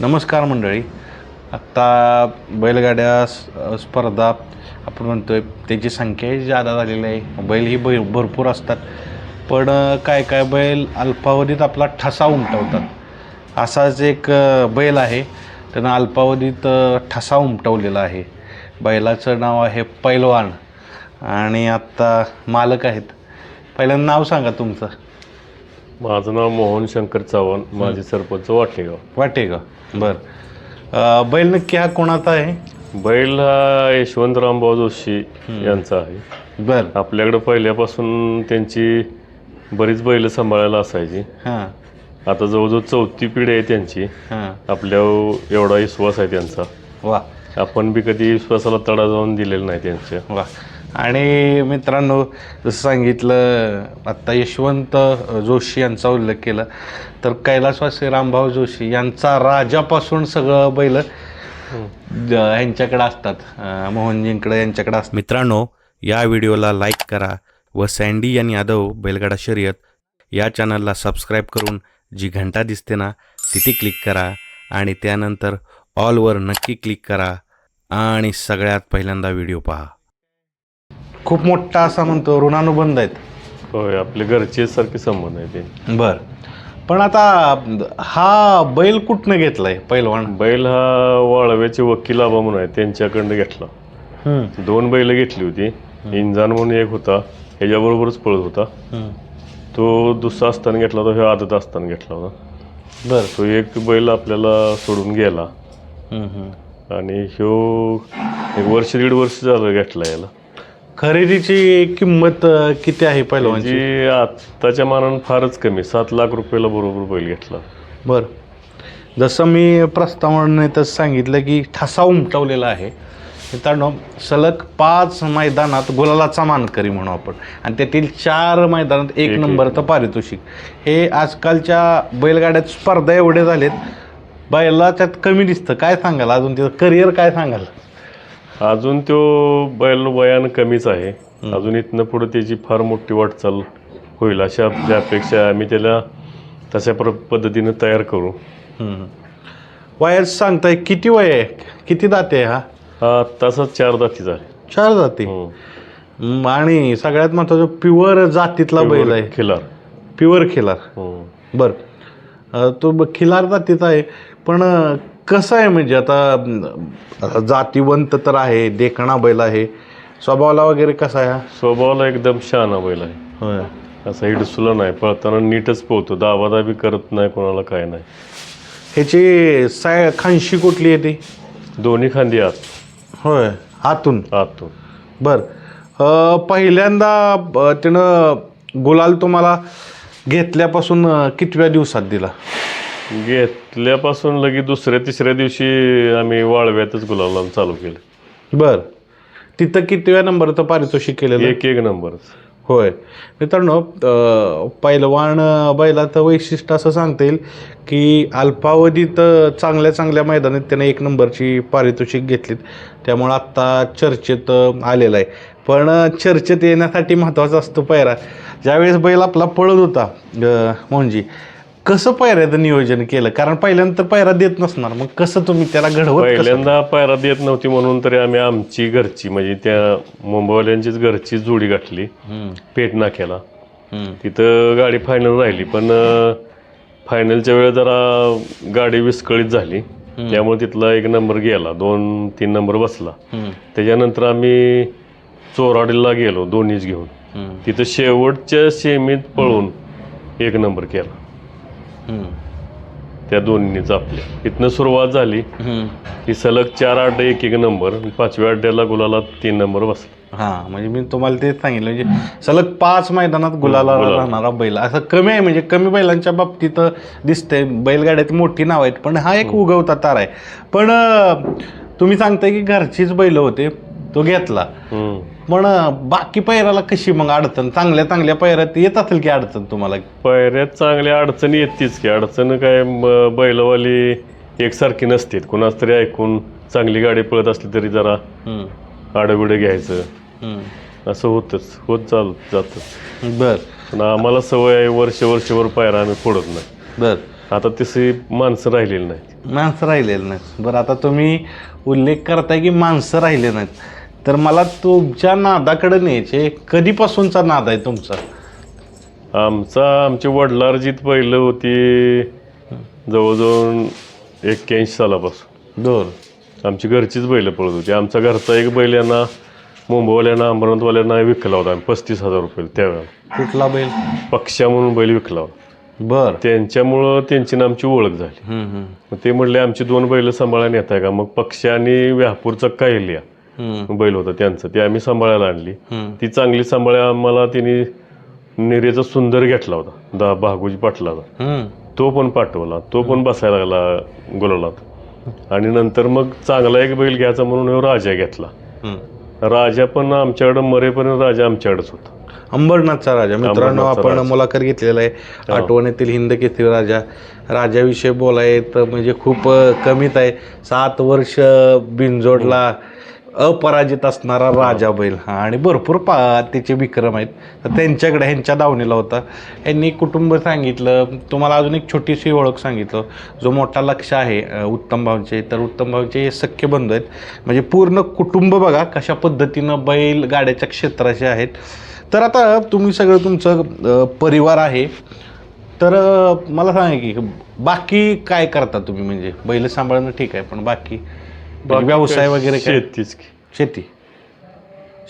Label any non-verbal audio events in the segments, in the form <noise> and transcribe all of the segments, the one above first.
नमस्कार मंडळी. आत्ता बैलगाड्या स्पर्धा आपण म्हणतोय त्याची संख्याही जादा झालेली आहे. बैल ही बै भरपूर असतात. पण काय काय बैल अल्पावधीत आपला ठसा उमटवतात. असाच एक बैल आहे. त्यानं अल्पावधीत ठसा उमटवलेला आहे. बैलाचं नाव आहे पैलवान. आणि आत्ता मालक आहेत. पहिल्यांदा नाव सांगा तुमचं. माझं नाव मोहन शंकर चव्हाण. माझे सरपंच वाटेगाव. वाटे का बरं. बैल नक्की हा कोणाचा आहे? बैल हा यशवंत रामभाऊ जोशी यांचा आहे. बरं. आपल्याकडं पहिल्यापासून त्यांची बरीच बैल सांभाळायला असायची. हां. आता जवळजवळ चौथी पिढी आहे त्यांची. हां. आपल्या एवढा विश्वास आहे त्यांचा. वा. आपण बी कधी विश्वासाला तडा जाऊन दिलेला नाही त्यांच्या. वा. आणि मित्रांनो जसं सांगितलं आत्ता यशवंत जोशी यांचा उल्लेख केला. तर कैलासवासी रामभाऊ जोशी यांचा राजापासून सगळं बैल यांच्याकडे असतात. मोहनजींकडे यांच्याकडे असतात. मित्रांनो या व्हिडिओला लाईक करा व सँडी आणि यादव बैलगाडा शर्यत या चॅनलला सबस्क्राईब करून जी घंटा दिसते ना तिथे क्लिक करा आणि त्यानंतर ऑलवर नक्की क्लिक करा. आणि सगळ्यात पहिल्यांदा व्हिडिओ पहा. खूप मोठा असा म्हणतो ऋणानुबंध आहेत. होय आपले घरचे सारखे संबंध आहे ते. बर. पण आता हा बैल कुठनं घेतलाय पैलवान? बैल हा वाळव्याचे वकील आबा म्हणून आहे त्यांच्याकडनं घेतला. दोन बैल घेतली होती. इंजान म्हणून एक होता ह्याच्याबरोबरच पळत होता. तो दुसरा असताना घेतला होता ह्यो आदत असताना घेतला होता. बर. तो एक बैल आपल्याला सोडून गेला. आणि ह्यो एक वर्ष दीड वर्ष झालं घेतला याला. खरेदीची किंमत अं, किती आहे पैलवानची? म्हणजे आत्ताच्या मानानं फारच कमी. सात लाख रुपयाला बरोबर बैल घेतला. बर. जसं मी प्रस्तावनेतच सांगितलं की ठसा उमटवलेला आहे. मित्रांनो सलग पाच मैदानात गुलालाचा मानकरी म्हणू आपण. आणि त्यातील चार मैदानात एक एक- नंबरचं पारितोषिक. हे आजकालच्या बैलगाड्यात स्पर्धा एवढे झालेत. बैला त्यात कमी दिसतं. काय सांगाल? अजून त्याचं करिअर काय सांगाल? अजून तो बैल वयानं कमीच आहे. अजून इथनं पुढे त्याची फार मोठी वाटचाल होईल अशा आपल्या अपेक्षा आम्ही त्याला तशा प्र पद्धतीनं तयार करू. वयात सांगताय किती वय आहे? किती दाते आहे हा? हा तसाच चार दातीचा आहे. चार जाती. हम्म, आणि सगळ्यात महत्वाचं प्युअर जातीतला बैल आहे. खिलार. प्युअर खिलार. हम्म. बर. अ, तो ब- खिलार जातीचा आहे. पण अ, कसं आहे म्हणजे आता जातीवंत तर आहे देखणा बैल आहे. स्वभावाला वगैरे कसा आहे हा? स्वभावाला एकदम शहाणा बैल आहे. होय. असं हिडसुला नाही पळताना नीटच पोहतो दाबादाबी करत नाही कोणाला काय नाही. ह्याची साय खांशी कुठली आहे ती? दोन्ही खांदी आत. होय आतून? आतून. बर. अ, पहिल्यांदा त्यानं गुलाल तुम्हाला घेतल्यापासून अ, कितव्या दिवसात दिला? घेतल्यापासून लगेच दुसऱ्या तिसऱ्या दिवशी आम्ही वाळव्यातच गुलाबला चालू केलं. बर. तिथं कितव्या नंबरचं पारितोषिक केलेलं? एक एक नंबरच होय. मित्रांनो अ, पैलवान अ, बैलाचं वैशिष्ट्य असं सांगता येईल की अल्पावधीत अ, चांगल्या चांगल्या मैदानात त्याने एक नंबरची पारितोषिक घेतलीत. त्यामुळं आत्ता चर्चेत अ, आलेला आहे. पण अ, चर्चेत येण्यासाठी महत्त्वाचा असतो पायरा. ज्यावेळेस बैल आपला पळत होता अ, मोहनजी कसं पायऱ्याचं नियोजन केलं? कारण पहिल्यांदा तर पायरा देत नसणार. मग कसं तुम्ही त्याला घडवत कसं? पहिल्यांदा पायरा देत नव्हती म्हणून तरी आम्ही आमची घरची म्हणजे त्या मुंबईवाल्यांचीच घरची जोडी गाठली. हम्म, पेट नाक्याला. हम्म, तिथं गाडी फायनल राहिली. पण फायनलच्या वेळेस जरा गाडी विस्कळीत झाली. त्यामुळे तिथला एक नंबर गेला. दोन तीन नंबर बसला. हम्म, त्याच्यानंतर आम्ही चोराडीला गेलो दोन्हीच घेऊन. हम्म, तिथं शेवटच्या सेमीत पळून एक नंबर केला. त्या दोन्हीच आपल्या इथनं सुरुवात झाली. की सलग चार आठ एक एक नंबर पाचव्या अड्ड्याला गुलाला तीन नंबर बसला. हा म्हणजे मी तुम्हाला तेच सांगितलं म्हणजे सलग पाच मैदानात गुलाला. राहणारा बैल. असं कमी आहे म्हणजे कमी बैलांच्या बाबतीत दिसतंय. बैलगाड्यात मोठी नाव आहेत पण हा एक उगवता तार आहे. पण तुम्ही सांगताय की घरचीच बैल होते तो घेतला. पण बाकी पैराला कशी मग अडचण? चांगल्या चांगल्या पैरात येत असेल की अडचण तुम्हाला? पायऱ्यात चांगल्या अडचणी येतेच की. अडचण काय म- बैलवाली एकसारखी नसते कुणाच तरी ऐकून चांगली गाडी पळत असली तरी जरा हम्म, आडबिडं घ्यायचं. हम्म. असं होतच. होत चाल जातं बर. पण आम्हाला सवय आहे वर्ष वर्षभर पायरा आम्ही फोडत नाही. बर. आता तशी माणसं राहिलेली नाहीत. माणसं राहिलेली नाहीत. बरं आता तुम्ही उल्लेख करताय की माणसं राहिले नाहीत. तर मला तुमच्या नादाकडे न्यायचे कधीपासूनचा नाद आहे तुमचा? आमचा आमची वडिलार्जित पहिलं होती जवळजवळ एक्क्याऐंशी सालापासून. दोन आमची घरचीच बैल पळत होती. आमचा घरचा एक बैल यांना मुंबईवाल्यांना अमरावतीवाल्यांना विकला होता. आम्ही पस्तीस हजार रुपये त्यावेळेला. कुठला बैल? पक्षा म्हणून बैल विकला होता. बर. त्यांच्यामुळं त्यांची आणि आमची ओळख झाली. हम्म, हम्म, मग ते म्हणले आमची दोन बैल सांभाळायला येत आहे का? मग पक्षी आणि व्यापूरचा कायलिया. हम्म, बैल होता त्यांचं. ते आम्ही सांभाळायला आणली. ती चांगली सांभाळ्या आम्हाला तिने निरेचा सुंदर घेतला होता. दा भागोजी हम्म. तो पण पाठवला. तो पण बसायला लागला गुलालात. आणि नंतर मग चांगला एक बैल घ्यायचा म्हणून राजा घेतला. राजा पण आमच्याकडं मरेपर्यंत राजा आमच्याकडेच होता. अंबरनाथचा राजा. मित्रांनो आपण. मुलाखत घेतलेला आहे. आठवणीतील हिंद केसरी राजा. राजाविषयी बोलाय तर म्हणजे खूप कमीत आहे. सात वर्ष बिनजोडला. अपराजित असणारा राजा बैल हा. आणि भरपूर पा त्याचे विक्रम आहेत. तर त्यांच्याकडे ह्यांच्या दावणीला होता. यांनी कुटुंब सांगितलं. तुम्हाला अजून एक छोटीशी ओळख सांगितलं. जो मोठा लक्ष आहे उत्तम भाऊंचे. तर उत्तम भाऊंचे हे सख्य बंधू आहेत. म्हणजे पूर्ण कुटुंब बघा कशा पद्धतीनं बैल गाड्याच्या क्षेत्राचे आहेत. तर आता तुम्ही सगळं तुमचं परिवार आहे. तर मला सांगा की बाकी काय करता तुम्ही? म्हणजे बैल सांभाळणं ठीक आहे पण बाकी? व्यवसाय वगैरे काय? शेतीच की. शेती.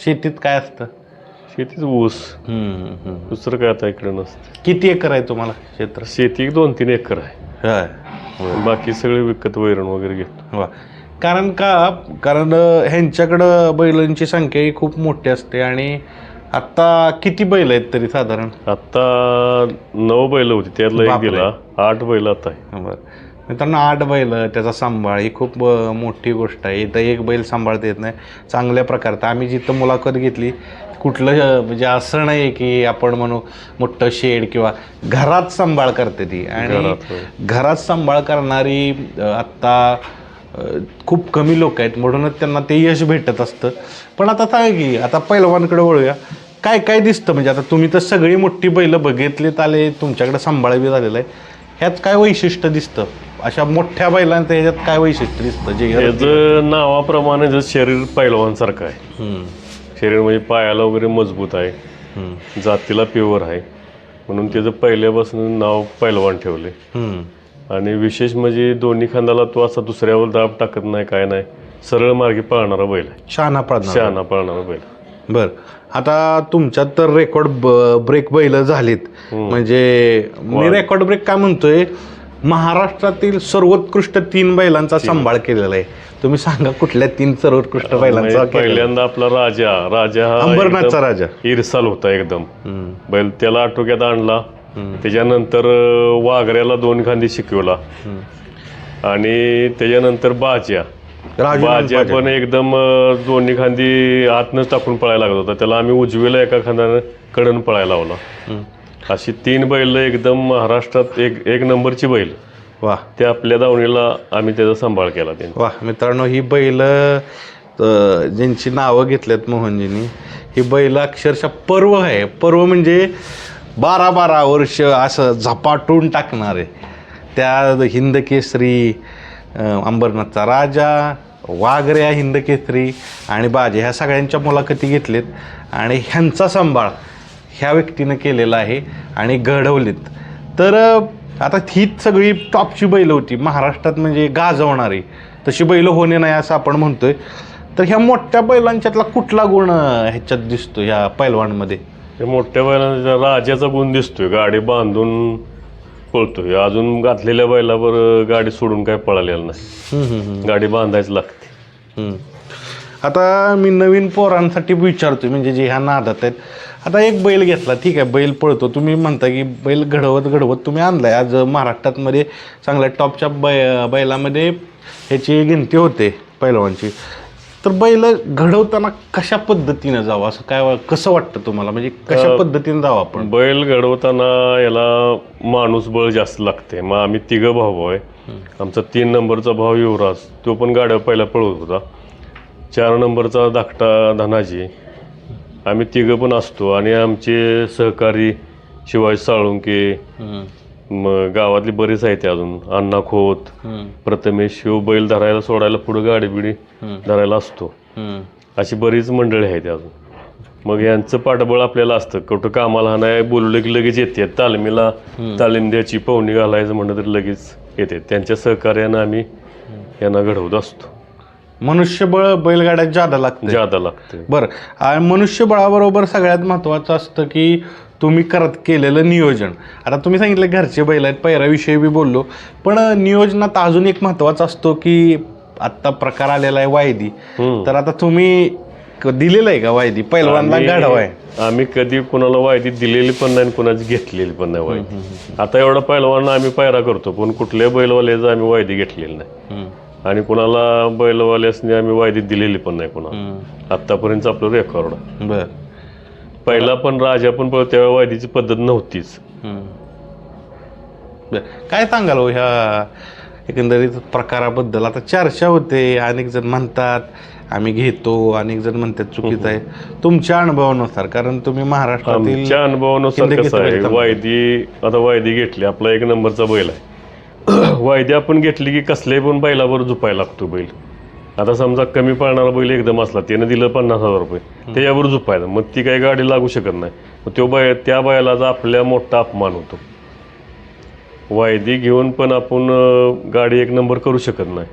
शेतीत काय असतं? शेतीच ऊस. हम्म, हम्म. दुसरं काय आता इकडे नसतं. किती एकर आहे तुम्हाला क्षेत्र? शेती एक दोन तीन एकर आहे. होय. बाकी सगळे विकत वैरण वगैरे घेतो. वा. कारण का? कारण अ, ह्यांच्याकडं बैलांची संख्या ही खूप मोठी असते आणि आत्ता किती बैल आहेत तरी साधारण? आता नऊ बैल होती. त्यातला एक बापरे. दिला आठ बैल आता आहे. बरं. मित्रांनो आठ बैल त्याचा सांभाळ ही खूप मोठी गोष्ट आहे. इथं एक बैल सांभाळता येत नाही. चांगल्या प्रकारचं. आम्ही जिथं मुलाखत घेतली कुठलं म्हणजे असं नाही की आपण म्हणू मोठं शेड किंवा घरात सांभाळ करते ती. आणि घरात, सांभाळ करणारी आत्ता खूप कमी लोक आहेत. म्हणूनच त्यांना ते यश भेटत असतं. पण आता सांगा की आता पैलवानकडे वळूया. काय काय दिसतं? म्हणजे आता तुम्ही तर सगळी मोठी बैलं बघितलीत आले तुमच्याकडे सांभाळ बी झालेलं आहे. ह्यात काय वैशिष्ट्य दिसतं? अशा मोठ्या बैलांचं ह्याच्यात काय वैशिष्ट्य दिसतं? जे याचं नावाप्रमाणे जर शरीर पैलवानसारखं आहे. शरीर म्हणजे पायाला वगैरे मजबूत आहे. जातीला प्युअर आहे. म्हणून त्याचं पहिल्यापासून नाव पैलवान ठेवले. आणि विशेष म्हणजे दोन्ही खांदाला तो असा दुसऱ्यावर दाब टाकत नाही काय नाही. सरळ मार्गी पळणारा बैल आहे. शहाणा पडणार शहाणा पळणारा बैल. बर. आता तुमच्यात तर रेकॉर्ड ब्रेक बैल झालीत. म्हणजे मी रेकॉर्ड ब्रेक काय म्हणतोय महाराष्ट्रातील सर्वोत्कृष्ट तीन बैलांचा सांभाळ केलेला आहे. तुम्ही सांगा कुठल्या तीन सर्वोत्कृष्ट बैलांचा? पहिल्यांदा आपला राजा राजा हा अंबरनाथचा राजा. इरसाल होता एकदम. बैल त्याला आटोक्यात आणला. त्याच्यानंतर वाघऱ्याला दोन खांदी शिकवला. आणि त्याच्यानंतर बाज्या. बाज्या. पण एकदम दोन्ही खांदी आतनच टाकून पळायला लागत होता. त्याला आम्ही उजवीला एका खांद्यानं कडन पळायला लावला. अशी तीन बैल एकदम महाराष्ट्रात एक एक नंबरची बैल. वा. ते आपल्या दावणीला आम्ही त्याचा सांभाळ केला त्यांचा वा. मित्रांनो ही बैल ज्यांची नावं घेतल्यात मोहनजींनी ही बैल अक्षरशः पर्व आहे. पर्व म्हणजे बारा बारा वर्ष असं झपाटून टाकणारे. त्या हिंद केसरी अंबरनाथचा राजा वाघऱ्या हिंदकेसरी आणि बाजे ह्या सगळ्यांच्या मुलाखती घेतलेत. आणि ह्यांचा सांभाळ ह्या व्यक्तीनं केलेला आहे आणि घडवलीत. तर आता हीच सगळी टॉपची बैलं होती. महाराष्ट्रात म्हणजे गाजवणारी. तशी बैलं होणे नाही असं आपण म्हणतोय. तर ह्या मोठ्या बैलांच्यातला कुठला गुण ह्याच्यात दिसतो ह्या पैलवानमध्ये? मोठ्या बैलांच्या राजाचा गुण दिसतोय. गाडी बांधून पळतोय. अजून घातलेल्या बैलावर गाडी सोडून काय पळालेलं नाही. गाडी बांधायच लागते. आता मी नवीन पोरांसाठी विचारतोय म्हणजे जे ह्या नादात आहेत. आता एक बैल घेतला ठीक आहे बैल पळतो. तुम्ही म्हणता की बैल घडवत घडवत तुम्ही आणलाय. आज महाराष्ट्रात मध्ये चांगल्या टॉपच्या बै बैलामध्ये ह्याची गिनती होते पैलवानची. तर बैल घडवताना कशा पद्धतीनं जावं? असं काय वा- कसं वाटतं तुम्हाला? म्हणजे कशा पद्धतीने जावं आपण? बैल घडवताना याला माणूस बळ जास्त लागते. मग आम्ही तिघं भाऊ आहे. आमचा तीन नंबरचा भाऊ युवराज तो पण गाड्या पहिला पळवत होता. चार नंबरचा धाकटा धनाजी. आम्ही तिघं पण असतो आणि आमचे सहकारी शिवाजी साळुंके हम्म. मग गावातली बरीच आहेत अजून. अण्णा खोत प्रथमेश शिव बैल धरायला सोडायला पुढे गाडी बिडी धरायला असतो. अशी बरीच मंडळी आहेत अजून. मग यांचं पाठबळ आपल्याला असतं. कुठं कामाला नाही बोललं की लगेच येते. तालमीला तालीम द्यायची पवनी घालायचं म्हणलं तरी लगेच येते. त्यांच्या सहकार्यानं आम्ही यांना घडवत असतो. मनुष्यबळ बैलगाड्यात जादा लागतं जादा लागते बरं. आणि मनुष्यबळाबरोबर सगळ्यात महत्त्वाचं असतं की तुम्ही करत केलेलं नियोजन. आता तुम्ही सांगितलं घरचे बैल आहेत पैराविषयी बी बोललो. पण नियोजनात अजून एक महत्त्वाचा असतो की आत्ता प्रकार आलेला आहे वायदी. तर आता तुम्ही क- दिलेलं आहे का वायदी? पैलवानला गाढव आहे. आम्ही कधी कुणाला वायदी दिलेली पण नाही आणि कुणाची घेतलेली पण नाही वायदी. आता एवढा पहिलवाना आम्ही पायरा करतो पण कुठल्याही बैलवाल्याचं आम्ही वायदी घेतलेली नाही. आणि कुणाला बैलवाल्यासनी आम्ही वायदी दिलेली पण नाही कुणाला. आतापर्यंत आपलं रेकॉर्ड. बर. पहिला पण राजा पण पळ- तेव्हा वायदीची पद्धत नव्हतीच. हम्म. बर. काय सांगाल हो ह्या एकंदरीत प्रकाराबद्दल? आता चर्चा होते अनेक जण म्हणतात आम्ही घेतो अनेक जण म्हणतात चुकीचं आहे. तुमच्या अनुभवानुसार कारण तुम्ही महाराष्ट्रातील आमच्या अनुभवानुसार कसं आहे. वायदी आता वायदी घेतली आपला एक नंबरचा बैल आहे. वायदी आपण घेतली की कसल्याही पण बैलावर झुपायला लागतो बैल. आता समजा कमी पळणारा बैल एकदम असला त्यानं दिलं पन्नास हजार रुपये. त्याच्यावर झुपायला मग ती काही गाडी लागू शकत नाही. मग तो बै त्या बैलाचा आपल्या मोठा अपमान होतो. वायदी घेऊन पण आपण गाडी एक नंबर करू शकत नाही.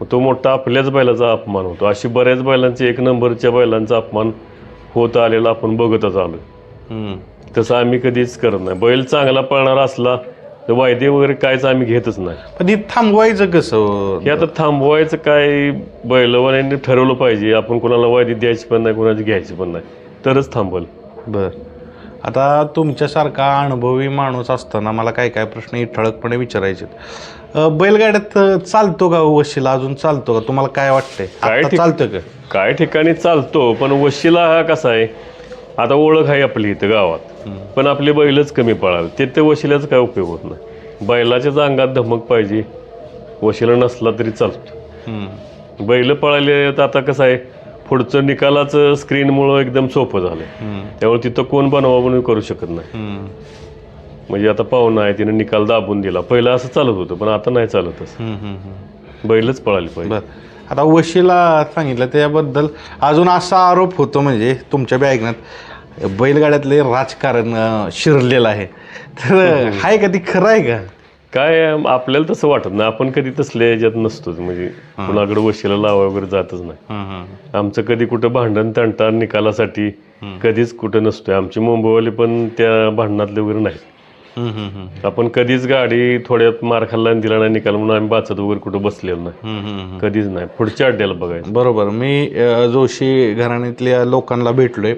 मग तो मोठा आपल्याच बैलाचा अपमान होतो. अशी बऱ्याच बैलांचे एक नंबरच्या बैलांचा अपमान होत आलेला आपण बघतच आलो. तसं आम्ही कधीच करत नाही. बैल चांगला पळणारा असला तर वायदे वगैरे कायच आम्ही घेतच नाही. पण हे थांबवायचं कसं? हे आता थांबवायचं काय बैलवाल्यांनी ठरवलं पाहिजे. आपण कोणाला वायदी द्यायची पण नाही कोणाची घ्यायची पण नाही. तरच थांबल. बर. आता तुमच्यासारखा अनुभवी माणूस असताना मला काय काय प्रश्न हे ठळकपणे विचारायचे आहेत. अं, बैलगाड्यात अं, चालतो का वशीला? अजून चालतो का? तुम्हाला काय वाटतंय? काय आता ठीक- चालतं का? काय ठिकाणी चालतो पण वशिला हा कसा आहे? आता ओळख आहे आपली इथं गावात. पण आपले बैलच कमी पळाल. तिथे वशिल्याचा काय उपयोग होत नाही. बैलाच्याच अंगात धमक पाहिजे. वशिला नसला तरी चालतो. बैल पळाले तर आता कसं आहे पुढचं निकालाचं स्क्रीनमुळं एकदम सोपं झालं. त्यामुळे तिथं कोण बनवा बनवी करू शकत नाही. म्हणजे आता पाहुणा आहे तिने निकाल दाबून दिला. पहिलं असं चालत होतं पण आता नाही चालत असं. बैलच पळाली पाहिजे. आता वशीला सांगितलं त्याबद्दल अजून असा आरोप होतो म्हणजे तुमच्या बी ऐकण्यात बैलगाड्यातले राजकारण शिरलेलं आहे. तर आहे का ती खरं आहे का? काय आपल्याला तसं वाटत नाही. आपण कधी तसल्या याच्यात नसतोच. म्हणजे कुणाकडे वशिला लावा वगैरे जातच नाही. आमचं कधी कुठं भांडण तंटा निकालासाठी कधीच कुठं नसतोय. आमचे मुंबईवाले पण त्या भांडणातले वगैरे नाहीत. आपण कधीच गाडी थोड्यात मार खाल्ला आणि दिला नाही निकाल म्हणून आम्ही बाचत वगैरे कुठं बसलेलो नाही. कधीच नाही. पुढच्या अड्ड्याला बघायचं. बरोबर. मी अ, जोशी घराण्यातल्या लोकांना भेटलोय.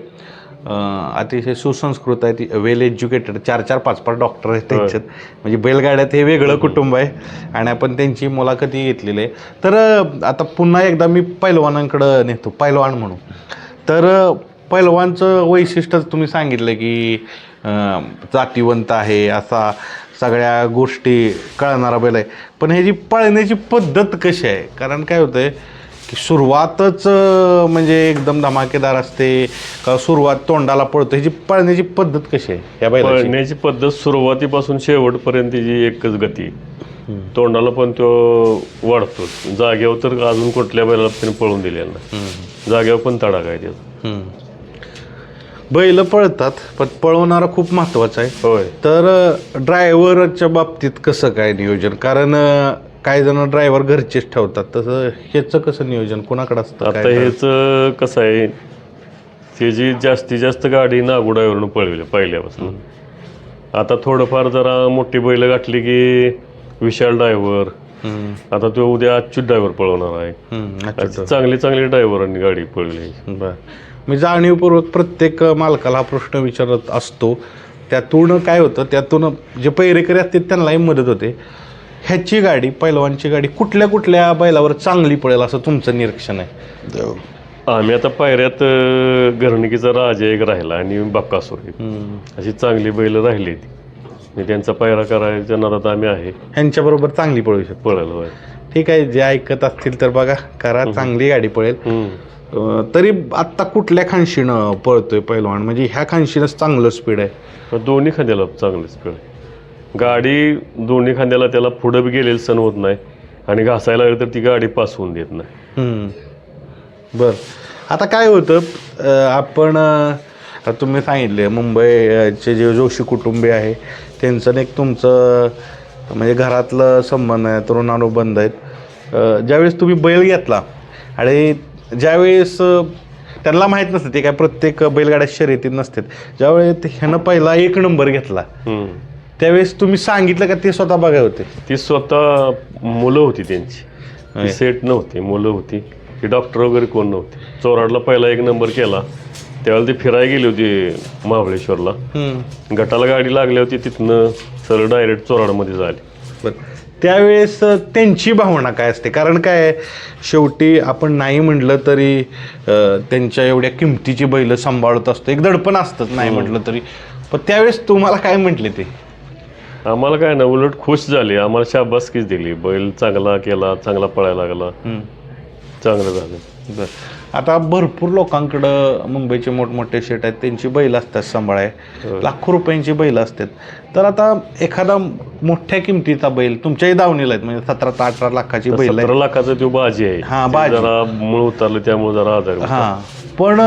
अ, अतिशय सुसंस्कृत आहे ती वेल एज्युकेटेड चार चार पाच पाच डॉक्टर आहेत त्यांच्यात. म्हणजे बैलगाड्यात हे वेगळं कुटुंब आहे आणि आपण त्यांची मुलाखती घेतलेली आहे. तर अ, आता पुन्हा एकदा मी पैलवानांकडं नेतो पैलवान म्हणून. तर अ, पैलवानचं वैशिष्ट्य तुम्ही सांगितलं की जातीवंत आहे असा सगळ्या गोष्टी कळणारा बैल आहे. पण ह्याची पळण्याची पद्धत कशी आहे? कारण काय होतं आहे की सुरुवातच म्हणजे एकदम धमाकेदार असते का सुरुवात तोंडाला पळतो ह्याची पळण्याची पद्धत कशी आहे या बैलाची? पळण्याची पद्धत सुरुवातीपासून शेवटपर्यंत जी एकच गती तोंडाला पण तो वाढतो जागेवर तर अजून कुठल्या बैलाला त्याने पळून दिलेला नाही. जागेवर पण तडाखा आहे त्याचा. हम्म. बैल पळतात पण पळवणारा खूप महत्त्वाचा आहे. होय. तर ड्रायव्हरच्या बाबतीत कसं काय नियोजन? कारण काही जण ड्रायव्हर घरचेच ठेवतात. तसं ह्याचं कसं नियोजन? कोणाकडे असतं? आता काय हेच कसं आहे त्याची जास्तीत जास्त गाडी नागुडावरून पळवली पहिल्यापासून. आता थोडंफार जरा मोठी बैल गाठली की विशाल ड्रायव्हर. हम्म, आता तो उद्या अच्युत ड्रायव्हर पळवणार आहे. हम्म, अच्छा अशी चांगली चांगली ड्रायव्हरांनी गाडी पळवली. बर. मी जाणीवपूर्वक प्रत्येक मालकाला हा प्रश्न विचारत असतो. त्यातून काय होतं? त्यातून जे पैरेकरी असतात त्यांनाही मदत होते. ह्याची गाडी पैलवानची गाडी कुठल्या कुठल्या बैलावर चांगली पडेल असं तुमचं निरीक्षण आहे? आम्ही आता पायऱ्यात घरणिकीचा राजा एक राहिला आणि बक्कासूर एक. अशी चांगली बैल राहिली ती. आणि त्यांचा पायरा करायच्या नादात आम्ही आहे. ह्यांच्याबरोबर चांगली पळू शकतो. पळायला ठीक आहे जे ऐकत असतील तर बघा करा चांगली गाडी पळेल. तरी आत्ता कुठल्या खांशीनं पळतोय पैलवान? म्हणजे ह्या खांशीनंच चांगलं स्पीड आहे. दोन्ही खांद्याला चांगली स्पीड गाडी दोन्ही खांद्याला त्याला पुढं बी गेलेलं सण होत नाही आणि घासायला लागलं तर ती गाडी पास होऊन देत नाही. बर. आता काय होतं अं, आपण अं, तुम्ही सांगितले मुंबईचे जे जोशी कुटुंबीय आहे त्यांचं एक तुमचं म्हणजे घरातलं संबंध आहे तरुणानुबंध आहेत. अं, ज्यावेळेस तुम्ही बैल घेतला आणि ज्यावेळेस त्यांना माहीत नसतं ते काय प्रत्येक बैलगाड्या शर्यतीत नसतात. ज्यावेळेस ह्यानं पहिला एक नंबर घेतला. त्यावेळेस तुम्ही सांगितलं का ते स्वतः बघाय होते? ती स्वतः मुलं होती त्यांची. सेट नव्हती मुलं होती. ती डॉक्टर वगैरे कोण नव्हते. चोराडला पहिला एक नंबर केला. त्यावेळेला ती फिरायला गेली होती महाबळेश्वरला. गटाला गाडी लागली होती तिथनं सरळ डायरेक्ट चोराडमध्ये झाली. बरं. त्यावेळेस त्यांची भावना काय असते? कारण काय शेवटी आपण नाही म्हटलं तरी त्यांच्या एवढ्या किमतीची बैल सांभाळत असतो. एक दडपण असतंच नाही म्हटलं तरी. पण त्यावेळेस तुम्हाला काय म्हटले ते? आम्हाला काय ना उलट खुश झाली. आम्हाला शाबासकीच दिली. बैल चांगला केला चांगला पळायला लागला. चांगलं झालं. बरं. आता भरपूर लोकांकडं मुंबईचे मोठमोठे शेट आहेत त्यांची बैल असतात सांभाळाय लाखो रुपयांची बैल असतात. तर आता एखादा मोठ्या किमतीचा बैल तुमच्याही दावणीला आहेत म्हणजे सतरा ते अठरा लाखाची बैल आहे लाखाचा तो बाजी आहे. हा, बाजी. जरा मूळ उतरलं त्यामुळे जरा आजार. हां. पण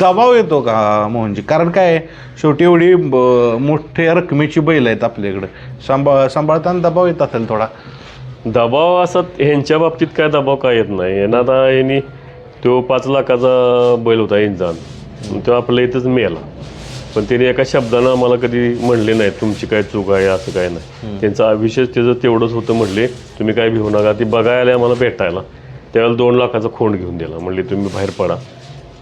दबाव येतो का मोहनजी? कारण काय शेवटी एवढी मोठ्या रकमेची बैल आहेत आपल्याकडे. सांभाळ सांभाळताना दबाव येत असेल थोडा. दबाव असा ह्यांच्या बाबतीत काय दबाव काय येत नाही. यांना आता यांनी तो पाच लाखाचा बैल होता इंजान तो आपल्या इथंच मेला. पण त्याने एका शब्दानं आम्हाला कधी म्हणले नाही तुमची काय चूक आहे असं काय नाही. त्यांचा विशेष त्याचं तेवढंच होतं म्हणले तुम्ही काय भिवू नका. ती बघायला आम्हाला भेटायला. त्यावेळेला दोन लाखाचा खोंड घेऊन दिला. म्हणले तुम्ही बाहेर पडा.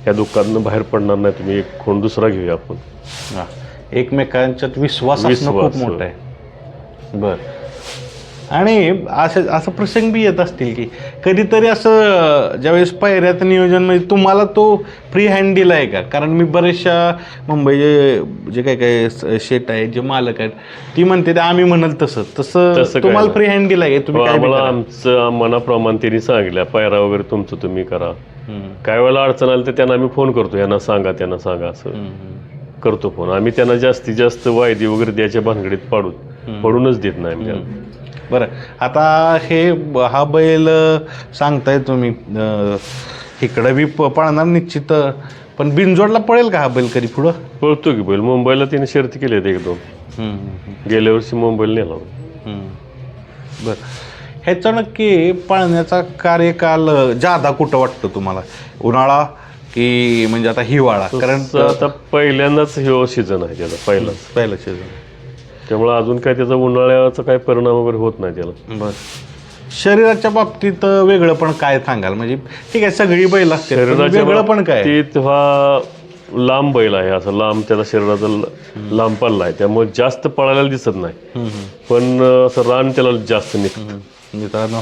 या दुःखातनं बाहेर पडणार नाही. तुम्ही एक खोंड दुसरा घेऊया आपण. एकमेकांच्यात विश्वास विश्वास, खूप मोठं आहे. बर. आणि असं असं प्रसंग बी येत असतील की कधीतरी असं ज्यावेळेस पायऱ्याचं नियोजन म्हणजे तुम्हाला तो फ्री हँड दिला आहे का? कारण मी बरेचशा मुंबईचे जे काही काही स- शेट आहेत जे मालक आहेत ती म्हणते ते आम्ही म्हणाल तसं. तसं काय तुम्हाला. फ्री हँड दिला आहे तुम्ही काय बी आम्हाला. आमचं मनाप्रमाणे त्यांनी सांगितलं पायरा वगैरे तुमचं तुम्ही करा. काय वेळेला अडचण आली तर त्यांना आम्ही फोन करतो यांना सांगा त्यांना सांगा असं करतो फोन. आम्ही त्यांना जास्तीत जास्त वायदे वगैरे द्यायच्या भानगडीत पाडून पडूनच देत नाही आम्ही. बरं. आता हे हा बैल सांगताय तुम्ही इकडं बी प- पळणार निश्चित पण बिनजोडला पळेल का हा बैल कधी पुढं? पळतो की बैल. मुंबईला तिने शर्ती केली आहेत एक दोन गेल्या वर्षी मुंबईला नेला होता. बरं. ह्याचं नक्की पळण्याचा कार्यकाल जादा कुठं वाटतं तुम्हाला? उन्हाळा की म्हणजे आता हिवाळा? कारण आता पहिल्यांदाच ह्यो सीझन आहे त्याचा पहिलाच. पहिलं सीझन त्यामुळे अजून काय त्याचा उन्हाळ्याचा काय परिणाम वगैरे होत नाही त्याला. बरं. शरीराच्या बाबतीत वेगळं पण काय सांगाल? म्हणजे ठीक आहे सगळी बैल असते वेगळं पण काय? बाबतीत हा लांब बैल आहे असं लांब त्याचा शरीराचा ल- लांब पल्ला आहे. त्यामुळे जास्त पळायला दिसत नाही. पण असं रान त्याला जास्त निघतं. मित्रांनो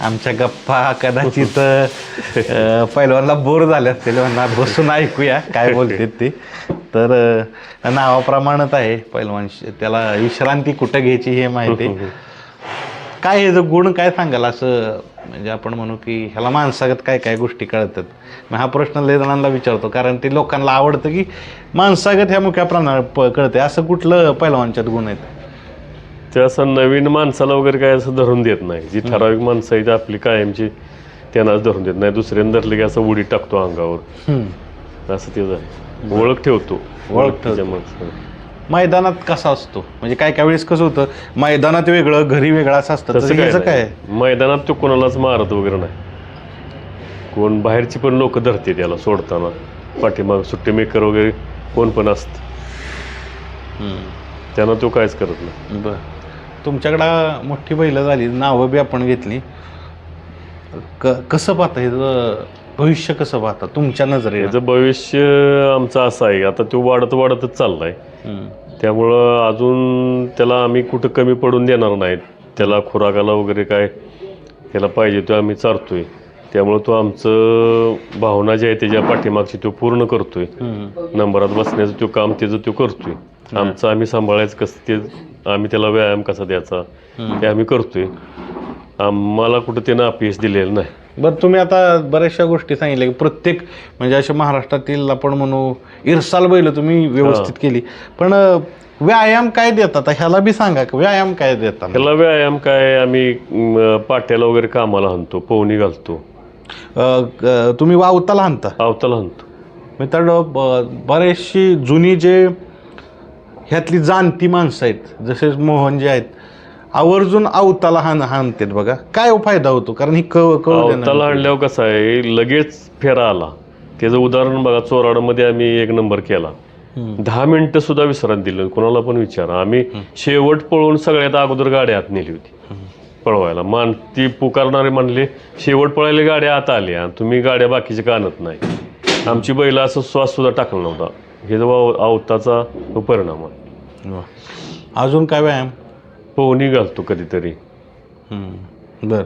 आमच्या गप्पा कदाचित अ, बोर झाले असतील. म्हणणार बसून ऐकूया काय बोलतात ते. तर अ, आहे पहिलवान श- त्याला विश्रांती कुठं घ्यायची हे माहिती काय हे जो गुण काय सांगाल? असं म्हणजे आपण म्हणू की ह्याला माणसागत काय काय गोष्टी कळतात. मग हा प्रश्न लय जणांना विचारतो कारण ते लोकांना आवडतं की माणसागत ह्या मुख्या प्राणा प- कळते असं कुठलं पहिलवानच्यात गुण आहेत? ते असं नवीन माणसाला वगैरे काय असं धरून देत नाही. जी ठराविक माणसं आहे ती आपली कायमची त्यांनाच धरून देत नाही. दुसऱ्यांदा धरलं की असं उडी टाकतो अंगावर. असं त्याचं आहे ओळख ठेवतो. ओळख माणसाला. मैदानात कसा असतो? म्हणजे काय काय वेळेस कसं होतं? मैदानात वेगळं घरी वेगळं असं असतं तसं काय नाही. काय? मैदानात तो कोणालाच मारत वगैरे नाही. कोण बाहेरची पण लोक धरते त्याला सोडताना. पाठीमाग सुट्टी मेकर वगैरे कोण पण असत. त्यांना तो काहीच करत नाही. बर. तुमच्याकडं मोठी बैलं झाली नावं बी आपण घेतली. क कसं पाहता ह्याचं भविष्य कसं पाहता तुमच्या नजरेनं? याचं भविष्य आमचं असं आहे आता तो वाढत वाढतच चाललाय. त्यामुळं अजून त्याला आम्ही कुठं कमी पडून देणार नाहीत. त्याला खुराकाला वगैरे काय त्याला पाहिजे तो आम्ही चारतोय. त्यामुळं तो आमचं भावना जी आहे त्याच्या पाठीमागची तो पूर्ण करतोय. नंबरात बसण्याचं तो काम त्याचं तो करतोय. आमचं आम्ही सांभाळायचं कसं ते आम्ही त्याला व्यायाम कसा द्यायचा ते आम्ही करतोय. आम्हाला कुठं त्यानं अपयश दिलेलं नाही. बरं तुम्ही आता बऱ्याचशा गोष्टी सांगितल्या की प्रत्येक म्हणजे अशा महाराष्ट्रातील आपण म्हणू इरसाल बैल तुम्ही व्यवस्थित केली. पण व्यायाम काय देतात? ह्याला बी सांगा की? व्यायाम काय देतात? त्याला व्यायाम काय? आम्ही म, पाट्याला वगैरे कामाला आणतो पोहणी घालतो. तुम्ही वावताला आणता आवताला आणतो मित्रांनो ब- बरेचशी जुनी जे ह्यातली जाणती माणसं आहेत जसे मोहन जे आहेत आवर्जून आवताला हान हाणतात बघा. काय फायदा होतो? कारण ही कळ कळू देणार आणल्यावर कसं आहे लगेच फेरा आला. त्याचं उदाहरण बघा चोराडमध्ये आम्ही एक नंबर केला. दहा मिनिटं सुद्धा विश्रांती दिली. नाही. कोणाला पण विचारा. आम्ही शेवट पळवून सगळ्यात अगोदर गाडी आत नेली होती. पळवायला. मान ती पुकारणारे म्हणले शेवट पळायला गाड्या आत आल्या तुम्ही गाड्या बाकीचे का आणत नाही. आमची बैल असं श्वास सुद्धा टाकला नव्हता. हे जेव्हा आवताचा परिणाम आहे वा. अजून काय व्यायाम? पोहणी घालतो कधीतरी. हम्म. बर.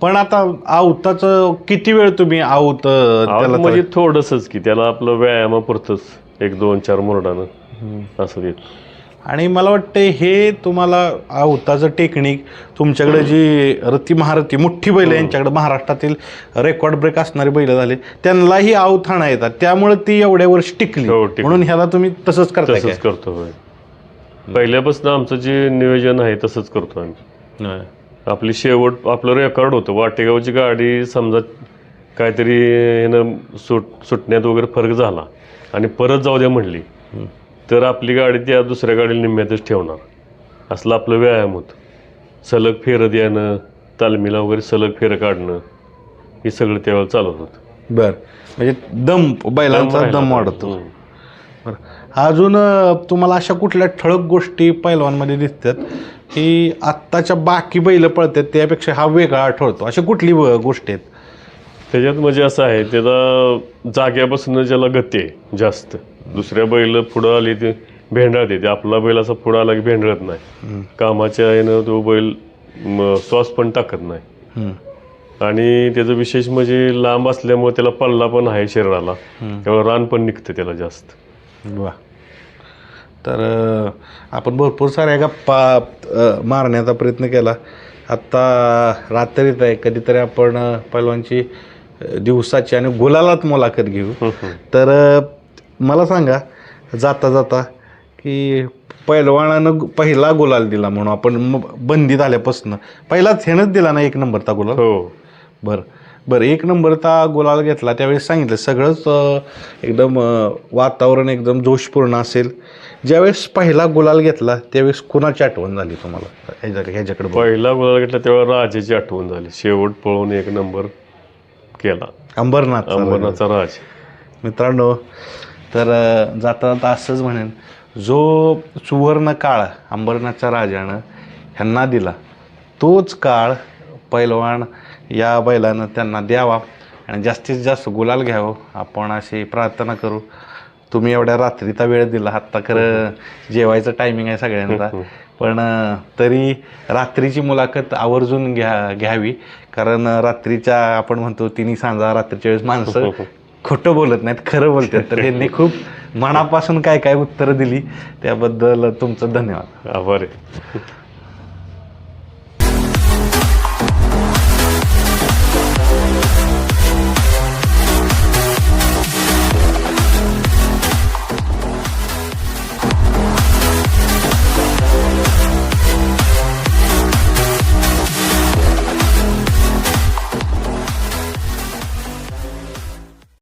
पण आता आवताचं किती वेळ तुम्ही आवत त्याला म्हणजे थोडंसंच की त्याला आपलं व्यायामापुरतंच एक दोन चार मुरडानं असं देत आणि मला वाटतं हे तुम्हाला आवताचं टेक्निक तुमच्याकडे जी रती महारथी मोठी बैल यांच्याकडे महाराष्ट्रातील रेकॉर्ड ब्रेक असणारी बैल झाले त्यांनाही आवत हाणा येतात. त्यामुळे ती एवढ्या वर्ष टिकली. हो. म्हणून ह्याला तुम्ही तसंच करतो होय. पहिल्यापासून आमचं जे नियोजन आहे तसंच करतो आम्ही? आपली शेवट आपलं रेकॉर्ड होतं. वाटेगावची गाडी समजा काहीतरी सुट सुटण्यात वगैरे फरक झाला. आणि परत जाऊ द्या म्हणली. तर आपली गाडी त्या दुसऱ्या गाडीला निम्म्यातच ठेवणार. असलं आपलं व्यायाम होतं. सलग फेरं द्यानं तालमीला वगैरे सलग फेरं काढणं हे सगळं त्यावेळेला चालत होतं. बर. म्हणजे दम बैलांचा दम. वाढतो. बरं. अजून तुम्हाला अशा कुठल्या ठळक गोष्टी पैलवानमध्ये दिसतात की आत्ताच्या बाकी बैल पळतात त्यापेक्षा हा वेगळा आठवतो? अशा कुठली गोष्टी आहेत? त्याच्यात म्हणजे असं आहे त्याला जाग्यापासून ज्याला गती आहे जास्त. दुसऱ्या बैल पुढं आली ते भेंडाळते ते आपला बैल असा पुढं आला की भेंडळत नाही. कामाच्या यानं तो बैल म, श्वास पण टाकत नाही. हम्म. आणि त्याचं विशेष म्हणजे लांब असल्यामुळे त्याला पल्ला पण आहे शरीराला. त्यामुळे रान पण निघतं त्याला जास्त. वा. तर अ, आपण भरपूर साऱ्या गप्पा अ, मारण्याचा प्रयत्न केला. आत्ता रात्रीत आहे. कधीतरी आपण अ, पैलवानची अ, दिवसाची आणि गुलालात मुलाखत घेऊ. तर अ, मला सांगा जाता जाता की पैलवानानं पहिला गुलाल दिला म्हणून आपण बंदी झाल्यापासून. पहिलाच ह्यानंच दिला ना एक नंबरचा गुलाल? हो. बरं. बरं एक नंबरचा गुलाल घेतला त्यावेळेस सांगितलं सगळंच एकदम वातावरण एकदम जोशपूर्ण असेल. ज्यावेळेस पहिला गुलाल घेतला त्यावेळेस कुणाची आठवण झाली तुम्हाला? ह्याच्या ह्याच्याकडे? पहिला गुलाल घेतला तेव्हा राजाची आठवण झाली. शेवट पळून एक नंबर केला. अंबरनाथ अंबरनाथचा राज. मित्रांनो तर जाता जाता असंच म्हणेन जो सुवर्ण काळ अंबरनाथच्या राजानं ह्यांना दिला तोच काळ पैलवान या बैलानं त्यांना द्यावा आणि जास्तीत जास्त गुलाल घ्यावं. आपण अशी प्रार्थना करू. तुम्ही एवढ्या रात्रीचा वेळ दिला. आत्ता खरं जेवायचं टायमिंग आहे सगळ्यांचा. पण तरी रात्रीची मुलाखत आवर्जून घ्या घ्यावी. कारण रात्रीच्या आपण म्हणतो तिन्ही सांजा रात्रीच्या वेळेस माणसं <laughs> खोटं बोलत नाहीत खरं बोलतात. तर यांनी खूप मनापासून काय काय उत्तरं दिली त्याबद्दल तुमचं धन्यवाद. आभार. आहे